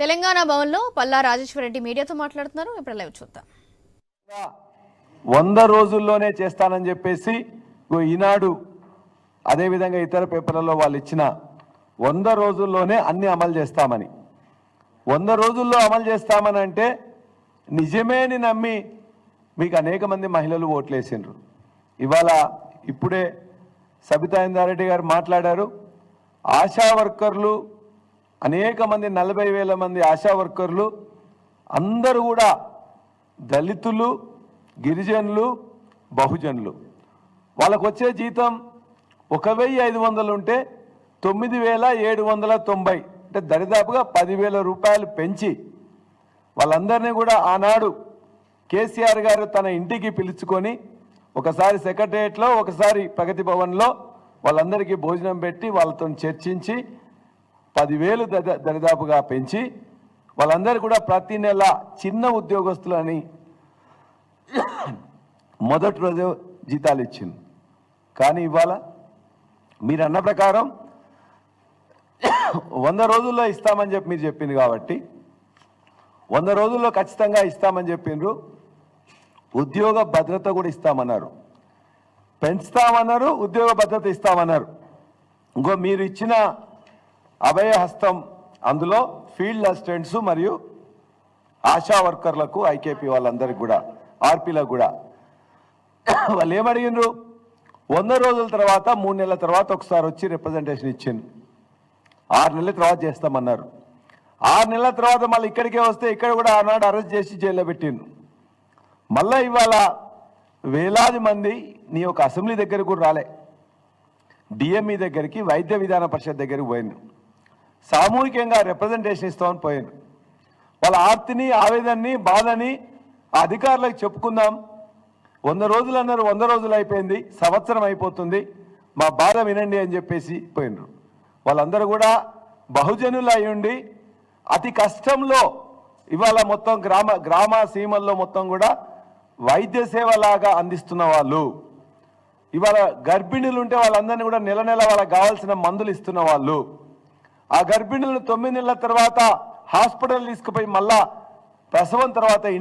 తెలంగాణ భవన్లో పల్లా రాజేశ్వరరెడ్డి మీడియాతో మాట్లాడుతున్నారు. ఇప్పుడు లైవ్ చూద్దాం. వంద రోజుల్లోనే చేస్తానని చెప్పేసి ఈనాడు అదేవిధంగా ఇతర పేపర్లలో వాళ్ళు ఇచ్చిన వంద రోజుల్లోనే అన్ని అమలు చేస్తామని. వంద రోజుల్లో అమలు చేస్తామని అంటే నిజమే అని నమ్మి మీకు అనేక మంది మహిళలు ఓట్లేసిండ్రు. ఇవాళ ఇప్పుడే సబితా ఇందారెడ్డి గారు మాట్లాడారు. ఆశా వర్కర్లు అనేక మంది నలభై వేల మంది ఆశా వర్కర్లు అందరూ కూడా దళితులు గిరిజనులు బహుజనులు. వాళ్ళకు వచ్చే జీతం ఒక వెయ్యి ఐదు వందలు ఉంటే తొమ్మిది వేల ఏడు వందల తొంభై అంటే దరిదాపుగా పదివేల రూపాయలు పెంచి వాళ్ళందరినీ కూడా ఆనాడు కేసీఆర్ గారు తన ఇంటికి పిలుచుకొని ఒకసారి సెక్రటరియట్లో ఒకసారి ప్రగతి భవన్లో వాళ్ళందరికీ భోజనం పెట్టి వాళ్ళతో చర్చించి పదివేలు దద- దరిదాపుగా పెంచి వాళ్ళందరూ కూడా ప్రతి నెల చిన్న ఉద్యోగస్తులని మొదటి రోజు జీతాలు ఇచ్చింది. కానీ ఇవాళ మీరు అన్న ప్రకారం వంద రోజుల్లో ఇస్తామని చెప్పి మీరు చెప్పింది కాబట్టి వంద రోజుల్లో ఖచ్చితంగా ఇస్తామని చెప్పిండ్రు. ఉద్యోగ భద్రత కూడా ఇస్తామన్నారు. పెంచుతామన్నారు ఉద్యోగ భద్రత ఇస్తామన్నారు. ఇంకో మీరు ఇచ్చిన అభయహస్తం అందులో ఫీల్డ్ అసిస్టెంట్స్ మరియు ఆశా వర్కర్లకు ఐకేపీ వాళ్ళందరికీ కూడా ఆర్పీలకు కూడా. వాళ్ళు ఏమడిగినారు వంద రోజుల తర్వాత మూడు నెలల తర్వాత ఒకసారి వచ్చి రిప్రజెంటేషన్ ఇచ్చింది ఆరు నెలల తర్వాత చేస్తామన్నారు. ఆరు నెలల తర్వాత మళ్ళీ ఇక్కడికే వస్తే ఇక్కడ కూడా ఆనాడు అరెస్ట్ చేసి జైల్లో పెట్టిండు మళ్ళీ ఇవాళ వేలాది మంది నీ యొక్క అసెంబ్లీ దగ్గరకు కూడా రాలే. డిఎంఈ దగ్గరికి వైద్య విధాన పరిషత్ దగ్గరికి పోయినారు. సామూహికంగా రిప్రజెంటేషన్ ఇస్తామని పోయింది వాళ్ళ ఆర్తిని ఆవేదనని బాధని ఆ అధికారులకు చెప్పుకుందాం. వంద రోజులు అన్నారు వంద రోజులు అయిపోయింది సంవత్సరం అయిపోతుంది మా బాధ వినండి అని చెప్పేసి పోయినరు వాళ్ళందరూ కూడా బహుజనులు అయ్యుండి ఉండి అతి కష్టంలో ఇవాళ మొత్తం గ్రామ గ్రామ సీమల్లో మొత్తం కూడా వైద్య సేవలాగా అందిస్తున్న వాళ్ళు ఇవాళ గర్భిణులు ఉంటే వాళ్ళందరినీ కూడా నెల నెల వాళ్ళకి కావాల్సిన మందులు ఇస్తున్న వాళ్ళు ఆ గర్భిణులను తొమ్మిది నెలల తర్వాత హాస్పిటల్ తీసుకుపోయి మళ్ళా ప్రసవం తర్వాత